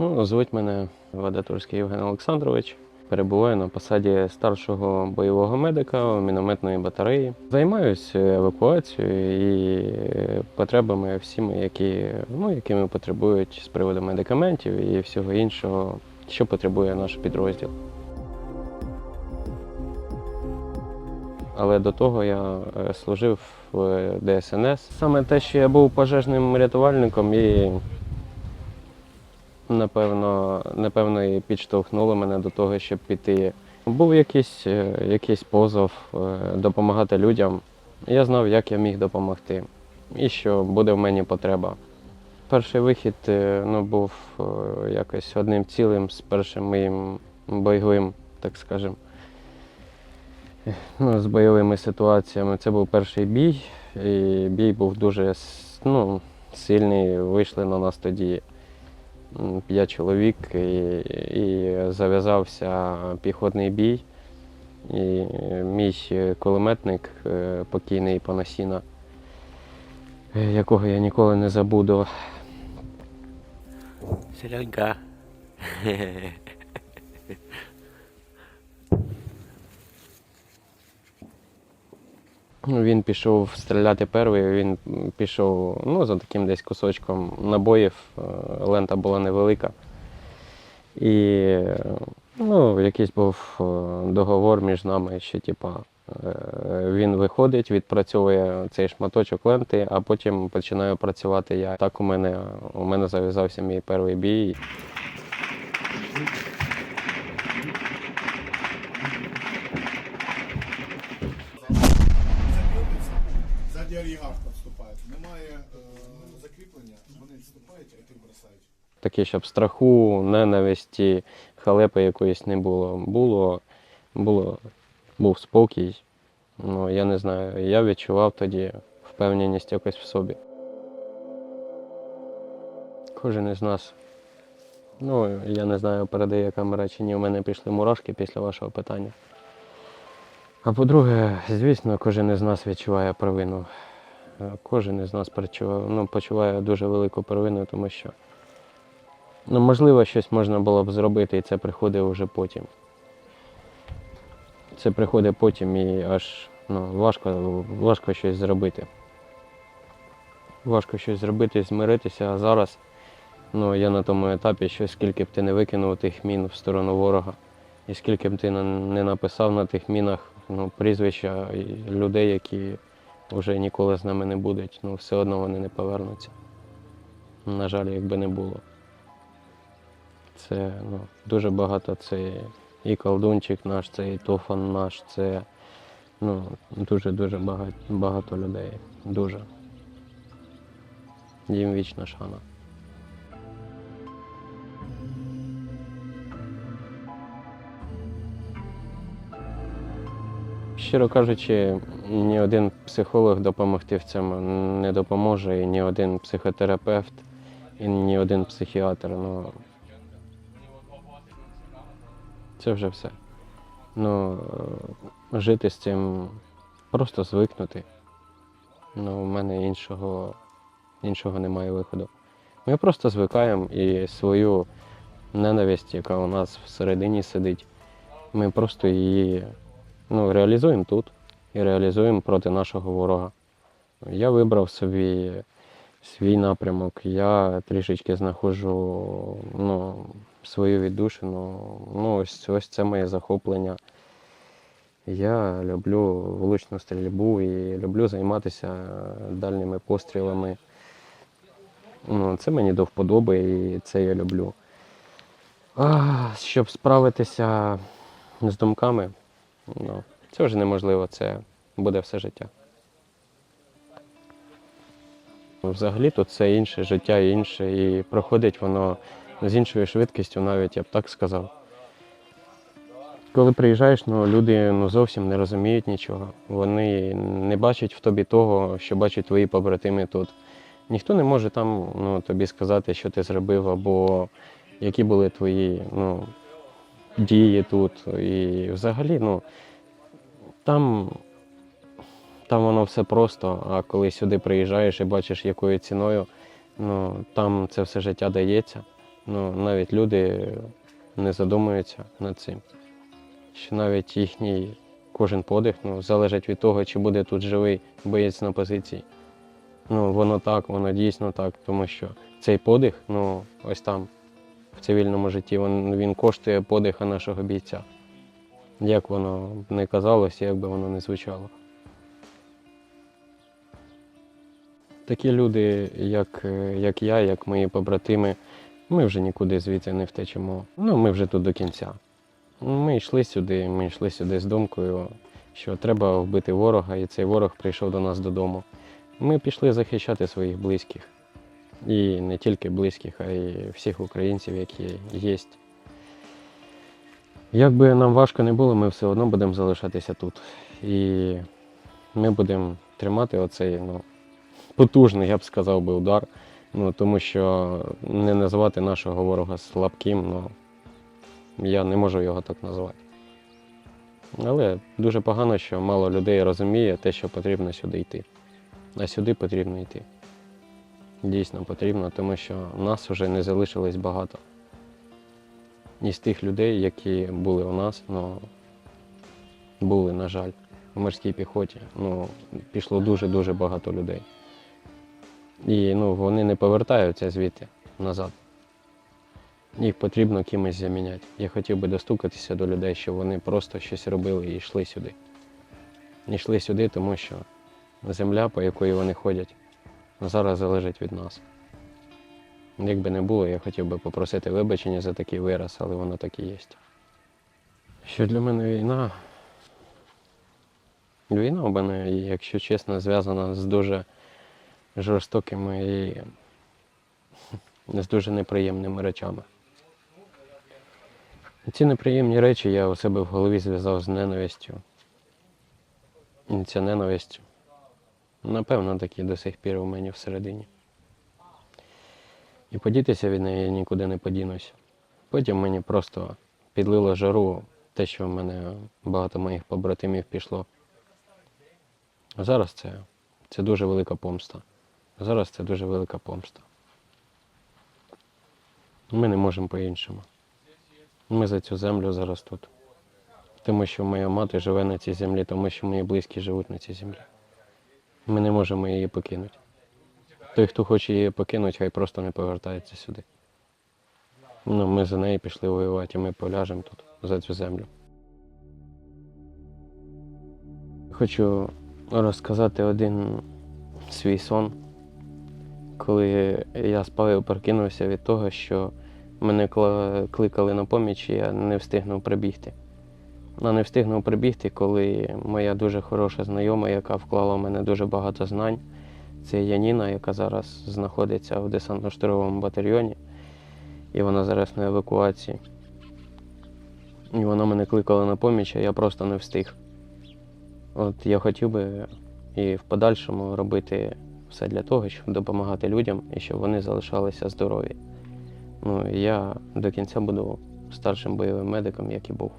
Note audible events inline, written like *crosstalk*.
Ну, звуть мене Вадатурський Євген Олександрович. Перебуваю на посаді старшого бойового медика мінометної батареї. Займаюся евакуацією і потребами всіми, які, ну, якими потребують з приводу медикаментів і всього іншого, що потребує наш підрозділ. Але до того я е, служив в ДСНС. Саме те, що я був пожежним рятувальником і напевно, напевно, і підштовхнуло мене до того, щоб піти. Був якийсь, е, якийсь позов е, допомагати людям. Я знав, як я міг допомогти і що буде в мені потреба. Перший вихід е, ну, був якось одним цілим з першим моїм бойовим, так скажем, е, ну, з бойовими ситуаціями. Це був перший бій, і бій був дуже ну, сильний. Вийшли на нас тоді п'ять чоловік, і, і зав'язався піхотний бій. І мій кулеметник, е, покійний Панасіна, е, якого я ніколи не забуду. Селянька. *laughs* Ну, Він пішов стріляти перший, він пішов ну, за таким десь кусочком набоїв, е, лента була невелика. І ну, якийсь був е, договор між нами, що типа, е, він виходить, відпрацьовує цей шматочок ленти, а потім починаю працювати я. Так у мене, у мене зав'язався мій перший бій. Олігарх підступає. Немає е, закріплення, вони відступають, а ти бросають. таке, щоб страху, ненависті, халепи якоїсь не було. Було, було був спокій. Ну, я не знаю, я відчував тоді впевненість якось в собі. Кожен із нас, ну, я не знаю, передає камера чи ні, у мене пішли мурашки після вашого питання. А по-друге, звісно, кожен із нас відчуває провину. Кожен із нас ну, почуває дуже велику провину, тому що Ну, можливо, щось можна було б зробити, і це приходить вже потім. Це приходить потім і аж ну, важко, важко щось зробити. Важко щось зробити, змиритися, а зараз ну, я на тому етапі, що скільки б ти не викинув тих мін в сторону ворога, і скільки б ти не написав на тих мінах ну, прізвища людей, які вже ніколи з нами не будуть, ну все одно вони не повернуться. На жаль, якби не було. Це ну, дуже багато. Це і колдунчик наш, це і тофан наш, це ну, дуже-дуже багато, багато людей. Дуже. Їм вічна шана. Щиро кажучи, ні один психолог допомогти в цьому не допоможе, і ні один психотерапевт, і ні один психіатр. Ну, це вже все. Ну, е, жити з цим, просто звикнути. Ну, у мене іншого, іншого немає виходу. Ми просто звикаємо і свою ненависть, яка у нас всередині сидить, ми просто її ну, реалізуємо тут і реалізуємо проти нашого ворога. Я вибрав собі свій напрямок, я трішечки знаходжу ну, свою віддушину. Ну, ось, ось це моє захоплення. Я люблю влучну стрільбу і люблю займатися дальніми пострілами. Ну, це мені до вподоби і це я люблю. А, щоб справитися з думками, ну, це вже неможливо, це буде все життя. Взагалі тут це інше життя інше, і проходить воно з іншою швидкістю, навіть я б так сказав. Коли приїжджаєш, ну, люди ну, зовсім не розуміють нічого. Вони не бачать в тобі того, що бачать твої побратими тут. Ніхто не може там ну, тобі сказати, що ти зробив, або які були твої ну, дії тут. І взагалі, ну, там, там воно все просто, а коли сюди приїжджаєш і бачиш, якою ціною, ну, там це все життя дається. Ну, навіть люди не задумуються над цим. Що навіть їхній кожен подих ну, залежить від того, чи буде тут живий боєць на позиції. Ну, воно так, воно дійсно так, тому що цей подих, ну, ось там, в цивільному житті, він, він коштує подиха нашого бійця. Як воно не казалося, як би воно не звучало. Такі люди, як, як я, як мої побратими, ми вже нікуди звідси не втечемо. Ну, ми вже тут до кінця. Ми йшли сюди, ми йшли сюди з думкою, що треба вбити ворога, і цей ворог прийшов до нас додому. Ми пішли захищати своїх близьких. І не тільки близьких, а й всіх українців, які є. Як би нам важко не було, ми все одно будемо залишатися тут. І ми будемо тримати оцей ну, потужний, я б сказав би, удар. Ну, тому що не називати нашого ворога слабким, ну, я не можу його так назвати. Але дуже погано, що мало людей розуміє те, що потрібно сюди йти. А сюди потрібно йти. Дійсно потрібно, тому що нас вже не залишилось багато. Із тих людей, які були у нас, ну, були, на жаль, в морській піхоті. Ну, пішло дуже-дуже багато людей. І ну, вони не повертаються звідти назад. Їх потрібно кимось заміняти. Я хотів би достукатися до людей, щоб вони просто щось робили і йшли сюди. І йшли сюди, тому що земля, по якої вони ходять, зараз залежить від нас. Як би не було, я хотів би попросити вибачення за такий вираз, але воно так і є. Що для мене війна? Війна у мене, якщо чесно, зв'язана з дуже жорстокими і з дуже неприємними речами. Ці неприємні речі я у себе в голові зв'язав з ненавистю. І ця ненависть, напевно, таки до сих пір у мене всередині. І подітися від неї я нікуди не подінусь. Потім мені просто підлило жару те, що в мене багато моїх побратимів пішло. А зараз це, це дуже велика помста. Зараз це дуже велика помста. Ми не можемо по-іншому. Ми за цю землю зараз тут. Тому що моя мати живе на цій землі, тому що мої близькі живуть на цій землі. Ми не можемо її покинути. Той, хто хоче її покинути, хай просто не повертається сюди. Ну, ми за неї пішли воювати, і ми поляжемо тут за цю землю. Хочу розказати один свій сон, коли я спав і прокинувся від того, що мене кликали на поміч, і я не встигнув прибігти. А не встигнув прибігти, коли моя дуже хороша знайома, яка вклала в мене дуже багато знань, це Яніна, яка зараз знаходиться в десантно-штурмовому батальйоні, і вона зараз на евакуації. І вона мене кликала на поміч, а я просто не встиг. От я хотів би і в подальшому робити все для того, щоб допомагати людям і щоб вони залишалися здорові. Ну, я до кінця буду старшим бойовим медиком, як і був.